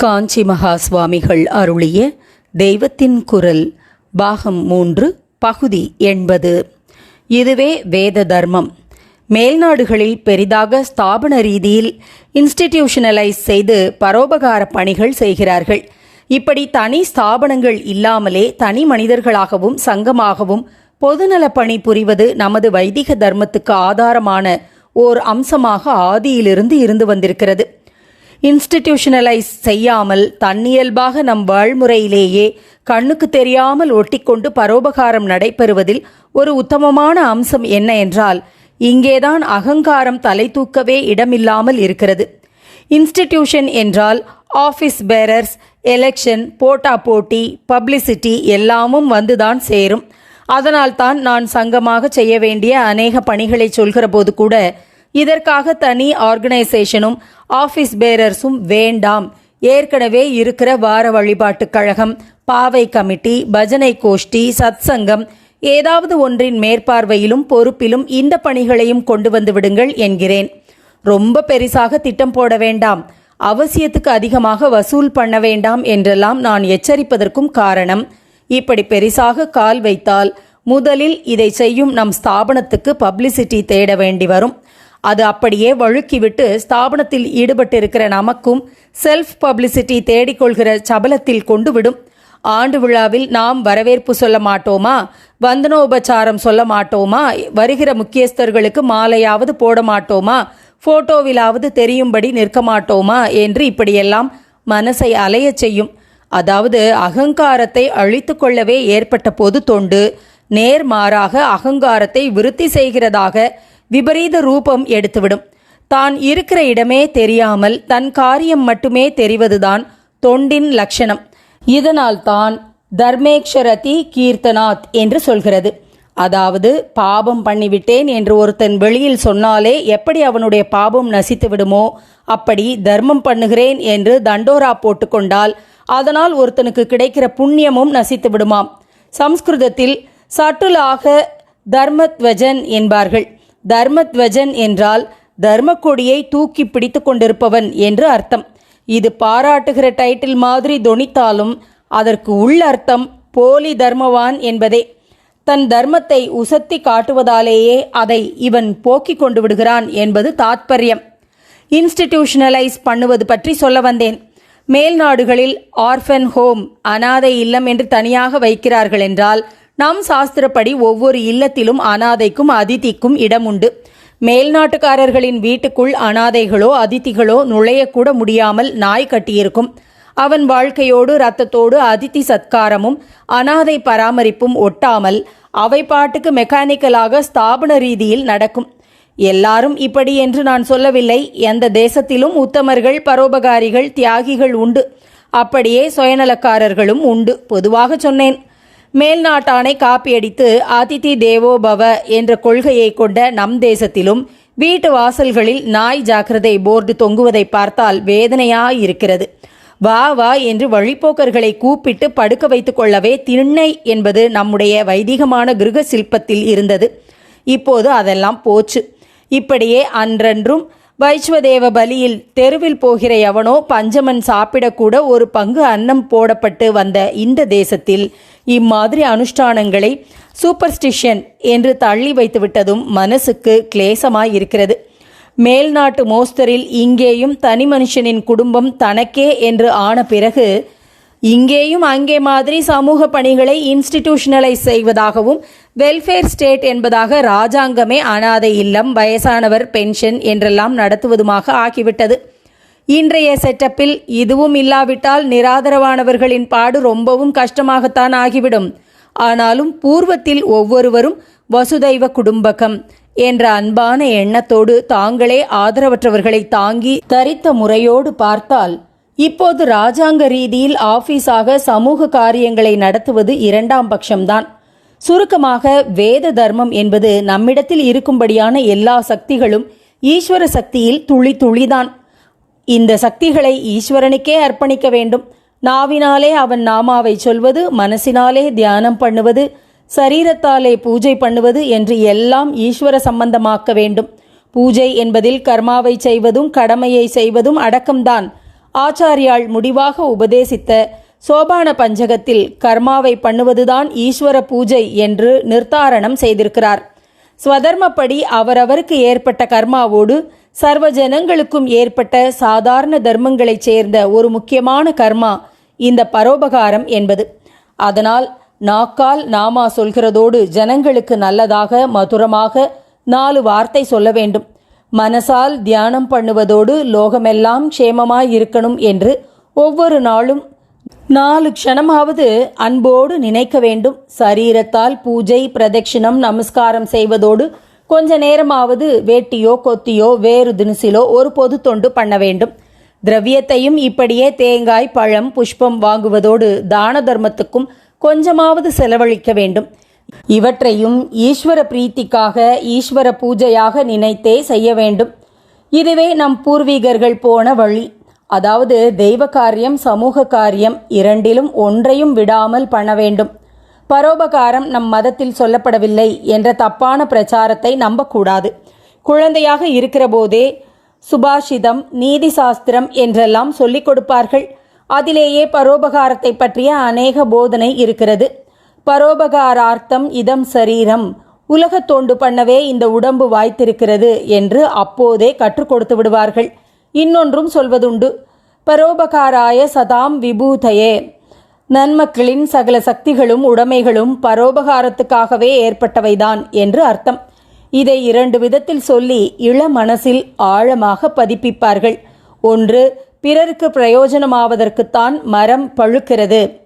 காஞ்சி மகா சுவாமிகள் அருளிய தெய்வத்தின் குரல் பாகம் மூன்று பகுதி எண்பது. இதுவே வேத தர்மம். மேல்நாடுகளில் பெரிதாக ஸ்தாபன ரீதியில் இன்ஸ்டிடியூஷனலைஸ் செய்து பரோபகார பணிகள் செய்கிறார்கள். இப்படி தனி ஸ்தாபனங்கள் இல்லாமலே தனி மனிதர்களாகவும் சங்கமாகவும் பொதுநலப் பணி புரிவது நமது வைதிக தர்மத்துக்கு ஆதாரமான ஓர் அம்சமாக ஆதியிலிருந்து இருந்து வந்திருக்கிறது. இன்ஸ்டிடியூஷனலைஸ் செய்யாமல் தன்னியல்பாக நம் வாழ்முறையிலேயே கண்ணுக்கு தெரியாமல் ஒட்டிக்கொண்டு பரோபகாரம் நடைபெறுவதில் ஒரு உத்தமமான அம்சம் என்ன என்றால் இங்கேதான் அகங்காரம் தலை தூக்கவே இடமில்லாமல் இருக்கிறது. இன்ஸ்டிடியூஷன் என்றால் ஆஃபீஸ் பேரர்ஸ் எலெக்ஷன் போட்டா போட்டி பப்ளிசிட்டி எல்லாமும் வந்துதான் சேரும். அதனால்தான் நான் சங்கமாக செய்ய வேண்டிய அநேக பணிகளை சொல்கிற போது கூட இதற்காக தனி ஆர்கனைசேஷனும் ஆஃபீஸ் பேரர்ஸும் வேண்டாம். ஏற்கனவே இருக்கிற வார வழிபாட்டுக் கழகம் பாவை கமிட்டி பஜனை கோஷ்டி சத்சங்கம் ஏதாவது ஒன்றின் மேற்பார்வையிலும் பொறுப்பிலும் இந்த பணிகளையும் கொண்டு வந்து விடுங்கள் என்கிறேன். ரொம்ப பெரிசாக திட்டம் போட வேண்டாம். அவசியத்துக்கு அதிகமாக வசூல் பண்ண வேண்டாம் என்றெல்லாம் நான் எச்சரிப்பதற்கும் காரணம். இப்படி பெரிசாக கால் வைத்தால் முதலில் இதை செய்யும் நம் ஸ்தாபனத்துக்கு பப்ளிசிட்டி தேட வேண்டி வரும். அது அப்படியே வழுக்கிவிட்டு ஸ்தாபனத்தில் ஈடுபட்டிருக்கிற நமக்கும் செல்ஃப் பப்ளிசிட்டி தேடிக்கொள்கிற சபலத்தில் கொண்டுவிடும். ஆண்டு விழாவில் நாம் வரவேற்பு சொல்ல மாட்டோமா? வந்தனோபச்சாரம் சொல்ல மாட்டோமா? வருகிற முக்கியஸ்தர்களுக்கு மாலையாவது போட மாட்டோமா? போட்டோவிலாவது தெரியும்படி நிற்க மாட்டோமா? என்று இப்படியெல்லாம் மனசை அலையச் செய்யும். அதாவது அகங்காரத்தை அழித்து கொள்ளவே ஏற்பட்ட பொது தொண்டு நேர்மாறாக அகங்காரத்தை விருத்தி செய்கிறதாக விபரீத ரூபம் எடுத்துவிடும். தான் இருக்கிற இடமே தெரியாமல் தன் காரியம் மட்டுமே தெரிவதுதான் தொண்டின் லட்சணம். இதனால் தான் தர்மேக்ஷரதி கீர்த்தனாத் என்று சொல்கிறது. அதாவது பாபம் பண்ணிவிட்டேன் என்று ஒருத்தன் வெளியில் சொன்னாலே எப்படி அவனுடைய பாபம் நசித்து விடுமோ அப்படி தர்மம் பண்ணுகிறேன் என்று தண்டோரா போட்டுக்கொண்டால் அதனால் ஒருத்தனுக்கு கிடைக்கிற புண்ணியமும் நசித்து விடுமாம். சம்ஸ்கிருதத்தில் சட்டுலாக தர்மத்வஜன் என்பார்கள். தர்மத்வஜன் என்றால் தர்மக்கொடியை தூக்கி பிடித்து கொண்டிருப்பவன் என்று அர்த்தம். இது பாராட்டுகிற டைட்டில் மாதிரி தொனித்தாலும் அதற்கு உள்ளர்த்தம் போலி தர்மவான் என்பதே. தன் தர்மத்தை உசத்தி காட்டுவதாலேயே அதை இவன் போக்கிக் கொண்டு விடுகிறான் என்பது தாத்பரியம். இன்ஸ்டிடியூஷனலைஸ் பண்ணுவது பற்றி சொல்ல வந்தேன். மேல் நாடுகளில் ஆர்ஃபன் ஹோம் அனாதை இல்லம் என்று தனியாக வைக்கிறார்கள் என்றால் நம் சாஸ்திரப்படி ஒவ்வொரு இல்லத்திலும் அனாதைக்கும் அதிதிக்கும் இடம் உண்டு மேல்நாட்டுக்காரர்களின் வீட்டுக்குள் அனாதைகளோ அதிதிகளோ நுழையக்கூட முடியாமல் நாய் கட்டியிருக்கும். அவன் வாழ்க்கையோடு ரத்தத்தோடு அதிதி சத்காரமும் அனாதை பராமரிப்பும் ஒட்டாமல் அவை பாட்டுக்கு மெக்கானிக்கலாக ஸ்தாபன ரீதியில் நடக்கும். எல்லாரும் இப்படி என்று நான் சொல்லவில்லை. எந்த தேசத்திலும் உத்தமர்கள் பரோபகாரிகள் தியாகிகள் உண்டு. அப்படியே சுயநலக்காரர்களும் உண்டு. பொதுவாக சொன்னேன். மேல்நாட்டானை காப்பியடித்து அதிதி தேவோபவ என்ற கொள்கையை கொண்ட நம் தேசத்திலும் வீட்டு வாசல்களில் நாய் ஜாக்கிரதை போர்டு தொங்குவதை பார்த்தால் வேதனையாயிருக்கிறது. வா வா என்று வழிப்போக்கர்களை கூப்பிட்டு படுக்க வைத்துக் கொள்ளவே திண்ணை என்பது நம்முடைய வைதிகமான கிருக சில்பத்தில் இருந்தது. இப்போது அதெல்லாம் போச்சு. இப்படியே அன்றன்றும் வைஷ்வதேவ பலியில் தெருவில் போகிற எவனோ பஞ்சமன் சாப்பிடக்கூட ஒரு பங்கு அன்னம் போடப்பட்டு வந்த இந்த தேசத்தில் இம்மாதிரி அனுஷ்டானங்களை சூப்பர்ஸ்டிஷன் என்று தள்ளி வைத்துவிட்டதும் மனசுக்கு கிளேசமாயிருக்கிறது மேல்நாட்டு மோஸ்தரில் இங்கேயும் தனி மனுஷனின் குடும்பம் தனக்கே என்று ஆன பிறகு இங்கேயும் அங்கே மாதிரி சமூக பணிகளை இன்ஸ்டிடியூஷனலைஸ் செய்வதாகவும் வெல்ஃபேர் ஸ்டேட் என்பதாக ராஜாங்கமே அனாதை இல்லம் வயசானவர் பென்ஷன் என்றெல்லாம் நடத்துவதுமாக ஆகிவிட்டது. இன்றைய செட்டப்பில் இதுவும் இல்லாவிட்டால் நிராதரவானவர்களின் பாடு ரொம்பவும் கஷ்டமாகத்தான் ஆகிவிடும். ஆனாலும் பூர்வத்தில் ஒவ்வொருவரும் வசுதைவ குடும்பகம் என்ற அன்பான எண்ணத்தோடு தாங்களே ஆதரவற்றவர்களை தாங்கி தரித்த முறையோடு பார்த்தால் இப்போது ராஜாங்க ரீதியில் ஆபீஸாக சமூக காரியங்களை நடத்துவது இரண்டாம் பட்சம்தான். சுருக்கமாக வேத தர்மம் என்பது நம்மிடத்தில் இருக்கும்படியான எல்லா சக்திகளும் ஈஸ்வர சக்தியில் துளி துளிதான். இந்த சக்திகளை ஈஸ்வரனுக்கே அர்ப்பணிக்க வேண்டும். நாவினாலே அவன் நாமாவை சொல்வது மனசினாலே தியானம் பண்ணுவது சரீரத்தாலே பூஜை பண்ணுவது என்று எல்லாம் ஈஸ்வர சம்பந்தமாக்க வேண்டும். பூஜை என்பதில் கர்மாவை செய்வதும் கடமையை செய்வதும் அடக்கம்தான். ஆச்சாரியால் முடிவாக உபதேசித்த சோபான பஞ்சகத்தில் கர்மாவை பண்ணுவதுதான் ஈஸ்வர பூஜை என்று நிர்த்தாரணம் செய்திருக்கிறார். ஸ்வதர்மப்படி அவரவருக்கு ஏற்பட்ட கர்மாவோடு சர்வ ஜனங்களுக்கும் ஏற்பட்ட சாதாரண தர்மங்களைச் சேர்ந்த ஒரு முக்கியமான கர்மா இந்த பரோபகாரம் என்பது. அதனால் நாக்கால் நாமா சொல்கிறதோடு ஜனங்களுக்கு நல்லதாக மதுரமாக நாலு வார்த்தை சொல்ல வேண்டும். மனசால் தியானம் பண்ணுவதோடு லோகமெல்லாம் க்ஷேமமாய் இருக்கணும் என்று ஒவ்வொரு நாளும் நாலு க்ஷணமாவது அன்போடு நினைக்க வேண்டும். சரீரத்தால் பூஜை பிரதட்சிணம் நமஸ்காரம் செய்வதோடு கொஞ்ச நேரமாவது வேட்டியோ கொத்தியோ வேறு தினசிலோ ஒரு பொது தொண்டு பண்ண வேண்டும். திரவியத்தையும் இப்படியே தேங்காய் பழம் புஷ்பம் வாங்குவதோடு தான தர்மத்துக்கும் கொஞ்சமாவது செலவழிக்க வேண்டும். இவற்றையும் ஈஸ்வர பிரீத்திக்காக ஈஸ்வர பூஜையாக நினைத்தே செய்ய வேண்டும். இதுவே நம் பூர்வீகர்கள் போன வழி. அதாவது தெய்வ காரியம் சமூக காரியம் இரண்டிலும் ஒன்றையும் விடாமல் பண்ண வேண்டும். பரோபகாரம் நம் மதத்தில் சொல்லப்படவில்லை என்ற தப்பான பிரச்சாரத்தை நம்பக்கூடாது. குழந்தையாக இருக்கிற போதே சுபாஷிதம் நீதி சாஸ்திரம் என்றெல்லாம் சொல்லிக் கொடுப்பார்கள். அதிலேயே பரோபகாரத்தை பற்றிய அநேக போதனை இருக்கிறது. பரோபகாரார்த்தம் இதம் சரீரம் உலகத் தோண்டு பண்ணவே இந்த உடம்பு வாய்த்திருக்கிறது என்று அப்போதே கற்றுக் கொடுத்து விடுவார்கள். இன்னொன்றும் சொல்வதுண்டு. பரோபகாராய சதாம் விபூதையே. நன்மக்களின் சகல சக்திகளும் உடைமைகளும் பரோபகாரத்துக்காகவே ஏற்பட்டவைதான் என்று அர்த்தம். இதை இரண்டு விதத்தில் சொல்லி இள மனசில் ஆழமாக பதிப்பிப்பார்கள். ஒன்று பிறருக்கு பிரயோஜனமாவதற்குத்தான் மரம் பழுக்கிறது.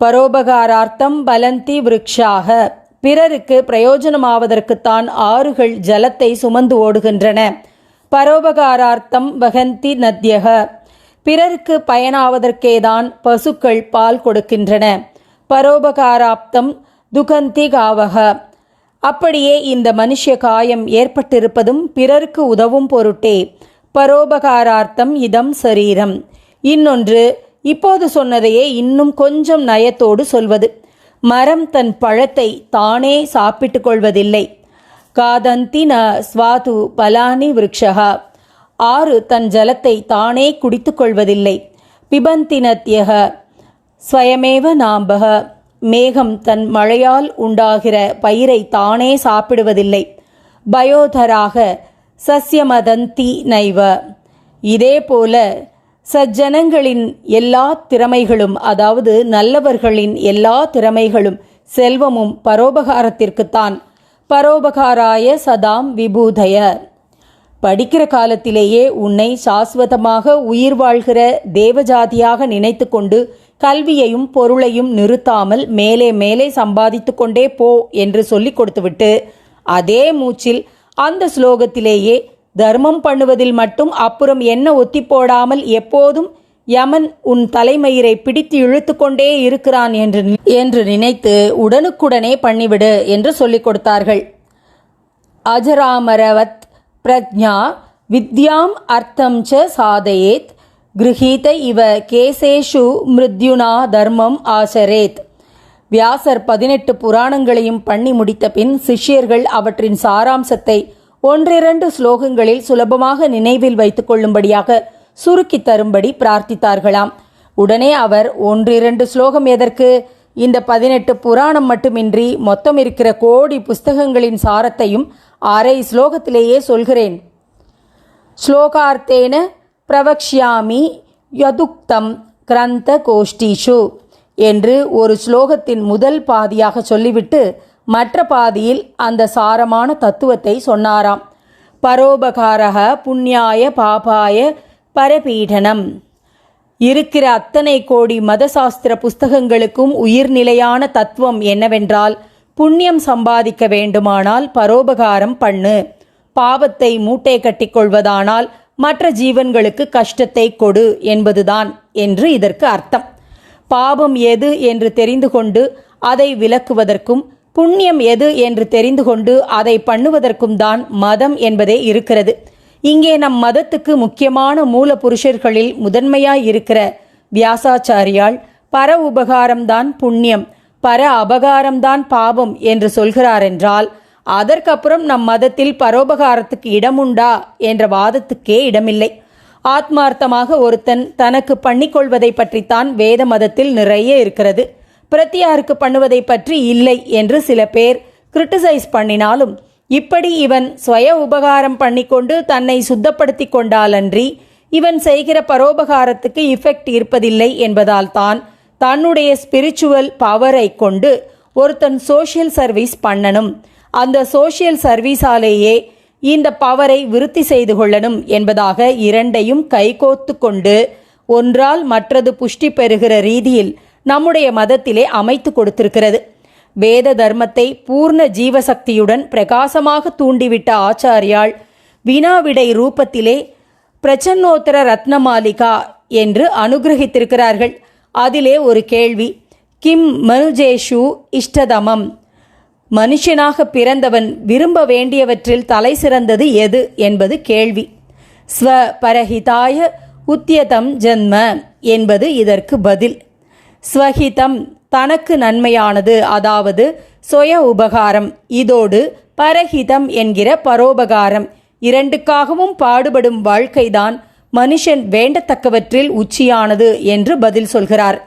பரோபகாரார்த்தம் பலந்தி விருக்ஷாக. பிறருக்கு பிரயோஜனமாவதற்குத்தான் ஆறுகள் ஜலத்தை சுமந்து ஓடுகின்றன. பரோபகாரார்த்தம் வகந்தி நத்யக. பிறருக்கு பயனாவதற்கேதான் பசுக்கள் பால் கொடுக்கின்றன. பரோபகாராப்தம் துகந்தி காவக அப்படியே இந்த மனுஷ காயம் ஏற்பட்டிருப்பதும் பிறருக்கு உதவும் பொருட்டே. பரோபகாரார்த்தம் இதம் சரீரம். இன்னொன்று இப்போது சொன்னதையே இன்னும் கொஞ்சம் நயத்தோடு சொல்வது. மரம் தன் பழத்தை தானே சாப்பிட்டுக் கொள்வதில்லை. காதந்தி ந ஸ்வாது பலானி விருக்ஷகா. ஆறு தன் ஜலத்தை தானே குடித்துக்கொள்வதில்லை பிபந்தினத்யக நத்யக ஸ்வயமேவ நாம்பக மேகம் தன் மழையால் உண்டாகிற பயிரை தானே சாப்பிடுவதில்லை. பயோதராக சஸ்யமதந்தி நைவ. இதேபோல சஜ்ஜனங்களின் எல்லா திறமைகளும் அதாவது நல்லவர்களின் எல்லா திறமைகளும் செல்வமும் பரோபகாரத்திற்குத்தான். பரோபகாராய சதாம் விபூதய. படிக்கிற காலத்திலேயே உன்னை சாஸ்வதமாக உயிர் வாழ்கிற தேவஜாதியாக நினைத்து கொண்டு கல்வியையும் பொருளையும் நிறுத்தாமல் மேலே மேலே சம்பாதித்து கொண்டே போ என்று சொல்லிக் கொடுத்துவிட்டு அதே மூச்சில் அந்த ஸ்லோகத்திலேயே தர்மம் பண்ணுவதில் மட்டும் அப்புறம் என்ன ஒத்தி போடாமல் எப்போதும் யமன் உன் தலைமயிரை பிடித்து இழுத்து கொண்டே இருக்கிறான் என்று என்று நினைத்து உடனுக்குடனே பண்ணிவிடு என்று சொல்லிக் கொடுத்தார்கள். அஜராமரவத் பிரஜா வித்யாம் அர்த்தம் ச சாதயேத். கிருஹீத இவ கேசேஷு மிருத்யுனா தர்மம் ஆசரேத். வியாசர் பதினெட்டு புராணங்களையும் பண்ணி முடித்த பின் சிஷ்யர்கள் அவற்றின் சாராம்சத்தை ஒன்றிரண்டு ஸ்லோகங்களில் சுலபமாக நினைவில் வைத்துக் கொள்ளும்படியாக சுருக்கித் தரும்படி பிரார்த்தித்தார்களாம். உடனே அவர் ஒன்றிரண்டு ஸ்லோகம் எதற்கு? இந்த பதினெட்டு புராணம் மட்டுமின்றி மொத்தம் இருக்கிற கோடி புஸ்தகங்களின் சாரத்தையும் அரை ஸ்லோகத்திலேயே சொல்கிறேன். ஸ்லோகார்த்தேன பிரவக்ஷாமி யதுக்தம் கிரந்த கோஷ்டிஷு என்று ஒரு ஸ்லோகத்தின் முதல் பாதியாக சொல்லிவிட்டு மற்ற பாதியில் அந்த சாரமான தத்துவத்தை சொன்னாராம். பரோபகாரக புண்ணியாய பாபாய பரபீடனம். இருக்கிற அத்தனை கோடி மதசாஸ்திர புஸ்தகங்களுக்கும் உயிர்நிலையான தத்துவம் என்னவென்றால் புண்ணியம் சம்பாதிக்க வேண்டுமானால் பரோபகாரம் பண்ணு. பாவத்தை மூட்டை கட்டிக்கொள்வதானால் மற்ற ஜீவன்களுக்கு கஷ்டத்தை கொடு என்பதுதான் என்று இதற்கு அர்த்தம். பாவம் எது என்று தெரிந்து கொண்டு அதை விலக்குவதற்கும் புண்ணியம் எது என்று தெரிந்து கொண்டு அதை பண்ணுவதற்கும் தான் மதம் என்பதே இருக்கிறது. இங்கே நம் மதத்துக்கு முக்கியமான மூல புருஷர்களில் முதன்மையாய் இருக்கிற வியாசாச்சாரியால் பர உபகாரம்தான் புண்ணியம் பர அபகாரம்தான் பாவம் என்று சொல்கிறார் என்றால் அதற்கப்புறம் நம் மதத்தில் பரோபகாரத்துக்கு இடமுண்டா என்ற வாதத்துக்கே இடமில்லை. ஆத்மார்த்தமாக ஒருத்தன் தனக்கு பண்ணிக்கொள்வதை பற்றித்தான் வேத மதத்தில் நிறைய இருக்கிறது. பிரத்தியாருக்கு பண்ணுவதை பற்றி இல்லை என்று சில பேர் கிரிட்டிசைஸ் பண்ணினாலும் இப்படி இவன் சுய உபகாரம் பண்ணிக்கொண்டு தன்னை சுத்தப்படுத்தி கொண்டாலன்றி இவன் செய்கிற பரோபகாரத்துக்கு இஃபெக்ட் இருப்பதில்லை என்பதால் தான் தன்னுடைய ஸ்பிரிச்சுவல் பவரை கொண்டு ஒருத்தன் சோஷியல் சர்வீஸ் பண்ணணும். அந்த சோஷியல் சர்வீஸாலேயே இந்த பவரை விருத்தி செய்து கொள்ளணும் என்பதாக இரண்டையும் கைகோத்து கொண்டு ஒன்றால் மற்றது புஷ்டி பெறுகிற ரீதியில் நம்முடைய மதத்திலே அமைத்து கொடுத்திருக்கிறது. வேத தர்மத்தை பூர்ண ஜீவசக்தியுடன் பிரகாசமாக தூண்டிவிட்ட ஆச்சாரியால் வினாவிடை ரூபத்திலே பிரச்சன்னோத்தர ரத்னமாலிகா என்று அனுகிரகித்திருக்கிறார்கள். அதிலே ஒரு கேள்வி கிம் மனுஜேஷு இஷ்டதமம்? மனுஷனாக பிறந்தவன் விரும்ப வேண்டியவற்றில் தலை சிறந்தது எது? என்பது கேள்வி. ஸ்வ பரஹிதாய உத்தியதம் ஜன்ம என்பது இதற்கு பதில். ஸ்வஹிதம் தனக்கு நன்மையானது அதாவது சுய உபகாரம். இதோடு பரஹிதம் என்கிற பரோபகாரம். இரண்டுக்காகவும் பாடுபடும் வாழ்க்கைதான் மனுஷன் வேண்டத்தக்கவற்றில் உச்சியானது என்று பதில் சொல்கிறார்.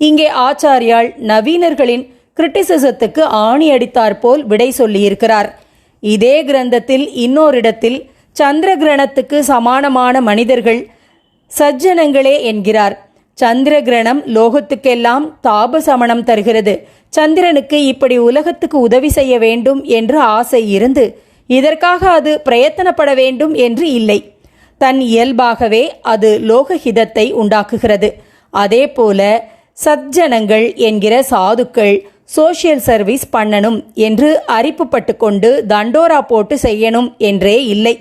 இங்கே ஆச்சாரியால் நவீனர்களின் கிரிட்டிசிசத்துக்கு ஆணி அடித்தாற்போல் விடை சொல்லியிருக்கிறார். இதே கிரந்தத்தில் இன்னோரிடத்தில் சந்திர கிரணத்துக்கு சமானமான மனிதர்கள் சஜ்ஜனங்களே என்கிறார். சந்திர கிரணம் லோகத்துக்கெல்லாம் தாப சமணம் தருகிறது. சந்திரனுக்கு இப்படி உலகத்துக்கு உதவி செய்ய வேண்டும் என்று ஆசை இருந்து இதற்காக அது பிரயத்தனப்பட வேண்டும் என்று இல்லை. தன் இயல்பாகவே அது லோகஹிதத்தை உண்டாக்குகிறது. அதே போல சஜ்ஜனங்கள் என்கிற சாதுக்கள் சோஷியல் சர்வீஸ் பண்ணணும் என்று அரிப்புப்பட்டு கொண்டு தண்டோரா போட்டு செய்யணும் என்றே இல்லை.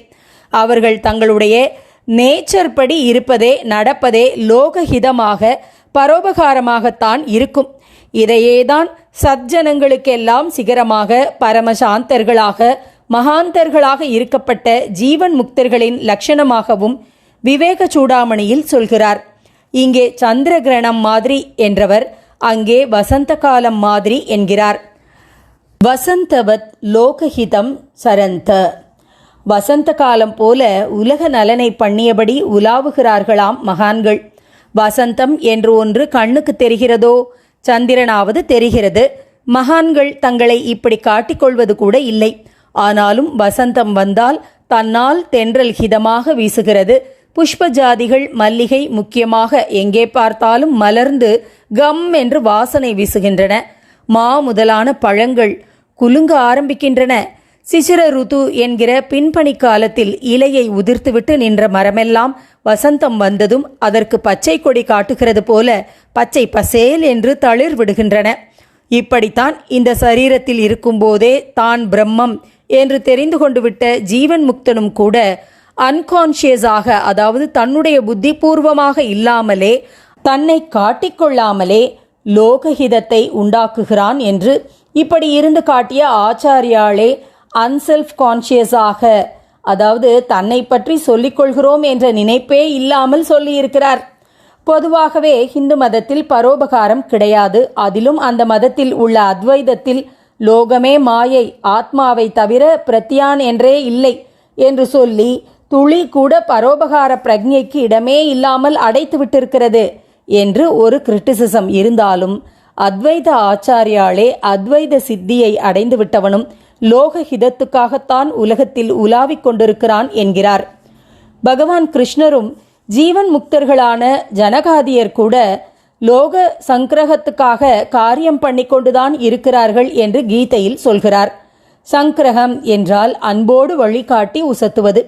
அவர்கள் தங்களுடைய நேச்சர் படி இருப்பதே நடப்பதே லோகஹிதமாக பரோபகாரமாகத்தான் இருக்கும். இதையேதான் சஜ்ஜனங்களுக்கெல்லாம் சிகரமாக பரமசாந்தர்களாக மகாந்தர்களாக இருக்கப்பட்ட ஜீவன் முக்தர்களின் லட்சணமாகவும் விவேக சூடாமணியில் சொல்கிறார். இங்கே சந்திர கிரணம் மாதிரி என்றவர் அங்கே வசந்த காலம் மாதிரி என்கிறார். வசந்தவத் லோகஹிதம் சரந்த. வசந்த காலம் போல உலக நலனை பண்ணியபடி உலாவுகிறார்களாம் மகான்கள். வசந்தம் என்று ஒன்று கண்ணுக்கு தெரிகிறதோ சந்திரனாவது தெரிகிறது. மகான்கள் தங்களை இப்படி காட்டிக்கொள்வது கூட இல்லை. ஆனாலும் வசந்தம் வந்தால் தன்னால் தென்றல் ஹிதமாக வீசுகிறது. புஷ்ப ஜாதிகள் மல்லிகை முக்கியமாக எங்கே பார்த்தாலும் மலர்ந்து கம் என்று வாசனை வீசுகின்றன. மா முதலான பழங்கள் குலுங்க ஆரம்பிக்கின்றன. சிசிர ருது என்கிற பின்பணி காலத்தில் இலையை உதிர்த்துவிட்டு நின்ற மரமெல்லாம் வசந்தம் வந்ததும் அதற்கு பச்சை கொடி காட்டுகிறது போல பச்சை பசேல் என்று தளிர் விடுகின்றன. இப்படித்தான் இந்த சரீரத்தில் இருக்கும்போதே தான் பிரம்மம் என்று தெரிந்து கொண்டு விட்ட ஜீவன் முக்தனும் கூட அன்கான்ஷியஸாக அதாவது தன்னுடைய புத்திபூர்வமாக இல்லாமலே தன்னை காட்டிக்கொள்ளாமலே லோகஹிதத்தை உண்டாக்குகிறான் என்று இப்படி இருந்து காட்டிய ஆச்சாரியாளே அன்செல்ஃப் கான்ஷியஸாக அதாவது தன்னை பற்றி சொல்லிக்கொள்கிறோம் என்ற நினைப்பே இல்லாமல் சொல்லியிருக்கிறார். பொதுவாகவே ஹிந்து மதத்தில் பரோபகாரம் கிடையாது. அதிலும் அந்த மதத்தில் உள்ள அத்வைதத்தில் லோகமே மாயை ஆத்மாவை தவிர பிரத்யான் என்றே இல்லை என்று சொல்லி துளி கூட பரோபகார பிரஜைக்கு இடமே இல்லாமல் அடைத்து விட்டிருக்கிறது என்று ஒரு கிரிட்டிசிசம் இருந்தாலும் அத்வைத ஆச்சாரியாலே அத்வைத சித்தியை அடைந்து விட்டவனும் லோக ஹிதத்துக்காகத்தான் உலகத்தில் உலாவிக் கொண்டிருக்கிறான் என்கிறார். பகவான் கிருஷ்ணரும் ஜீவன் முக்தர்களான ஜனகாதியர் கூட லோக சங்கிரகத்துக்காக காரியம் பண்ணிக்கொண்டுதான் இருக்கிறார்கள் என்று கீதையில் சொல்கிறார். சங்கிரகம் என்றால் அன்போடு வழிகாட்டி உசத்துவது.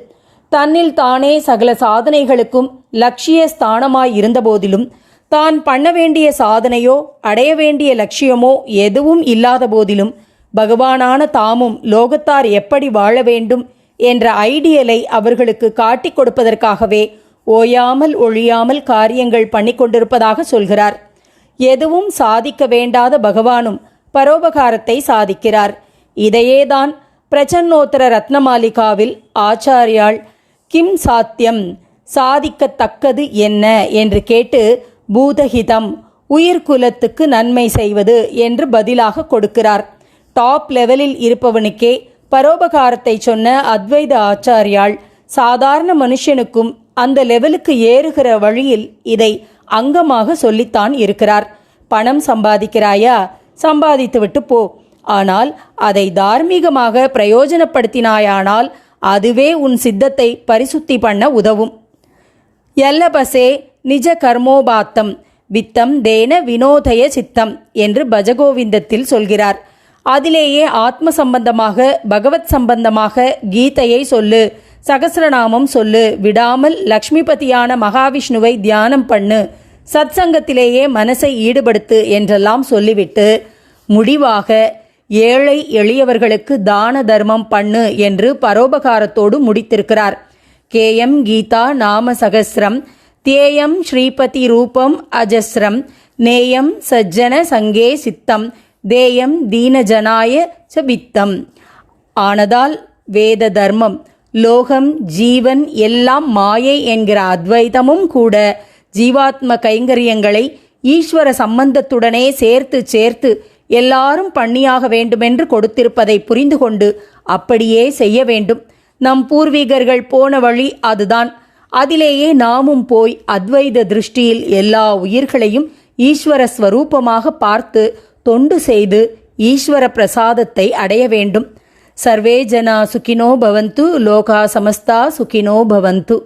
தன்னில் தானே சகல சாதனைகளுக்கும் லட்சிய ஸ்தானமாய் இருந்தபோதிலும் தான் பண்ண வேண்டிய சாதனையோ அடைய வேண்டிய லட்சியமோ எதுவும் இல்லாத போதிலும் பகவானான தாமும் லோகத்தார் எப்படி வாழ வேண்டும் என்ற ஐடியலை அவர்களுக்கு காட்டிக் கொடுப்பதற்காகவே ஓயாமல் ஒழியாமல் காரியங்கள் பண்ணி கொண்டிருப்பதாக சொல்கிறார். எதுவும் சாதிக்க வேண்டாத பகவானும் பரோபகாரத்தை சாதிக்கிறார். இதையேதான் பிரச்சன்னோத்தர ரத்னமாலிகாவில் ஆச்சாரியால் கிம் சாத்தியம் சாதிக்கத்தக்கது என்ன என்று கேட்டு பூதஹிதம் உயிர்குலத்துக்கு நன்மை செய்வது என்று பதிலாக கொடுக்கிறார். டாப் லெவலில் இருப்பவனுக்கே பரோபகாரத்தை சொன்ன அத்வைத ஆச்சாரியால் சாதாரண மனுஷனுக்கும் அந்த லெவலுக்கு ஏறுகிற வழியில் இதை அங்கமாக சொல்லித்தான் இருக்கிறார். பணம் சம்பாதிக்கிறாயா? சம்பாதித்துவிட்டு போ. ஆனால் அதை தார்மீகமாக பிரயோஜனப்படுத்தினாயானால் அதுவே உன் சித்தத்தை பரிசுத்தி பண்ண உதவும். எல்லபசே நிஜ கர்மோபாத்தம் வித்தம் தேன வினோதய சித்தம் என்று பஜகோவிந்தத்தில் சொல்கிறார். அதிலேயே ஆத்ம சம்பந்தமாக பகவத் சம்பந்தமாக கீதையை சொல்லு. சகசிரநாமம் சொல்லு. விடாமல் லக்ஷ்மிபதியான மகாவிஷ்ணுவை தியானம் பண்ணு. சத்சங்கத்திலேயே மனசை ஈடுபடுத்து என்றெல்லாம் சொல்லிவிட்டு முடிவாக ஏழை எளியவர்களுக்கு தான தர்மம் பண்ணு என்று பரோபகாரத்தோடு முடித்திருக்கிறார். கேஎம் கீதா நாம சகசிரம் தேயம் ஸ்ரீபதி ரூபம் அஜஸ்ரம் நேயம் சஜ்ஜன சங்கே சித்தம் தேயம் தீனஜனாய ச வித்தம் ஆனதால் வேத தர்மம் லோகம் ஜீவன் எல்லாம் மாயை என்கிற அத்வைதமும் கூட ஜீவாத்ம கைங்கரியங்களை ஈஸ்வர சம்பந்தத்துடனே சேர்த்து சேர்த்து எல்லாரும் பண்ணியாக வேண்டுமென்று கொடுத்திருப்பதை புரிந்து கொண்டு அப்படியே செய்ய வேண்டும். நம் பூர்வீகர்கள் போன வழி அதுதான். அதிலேயே நாமும் போய் அத்வைத திருஷ்டியில் எல்லா உயிர்களையும் ஈஸ்வர ஸ்வரூபமாக பார்த்து தொண்டு செய்து ஈஸ்வர பிரசாதத்தை அடைய வேண்டும். சர்வே ஜனா சுகினோ பவந்து லோகா சமஸ்தா சுகினோ பவந்து.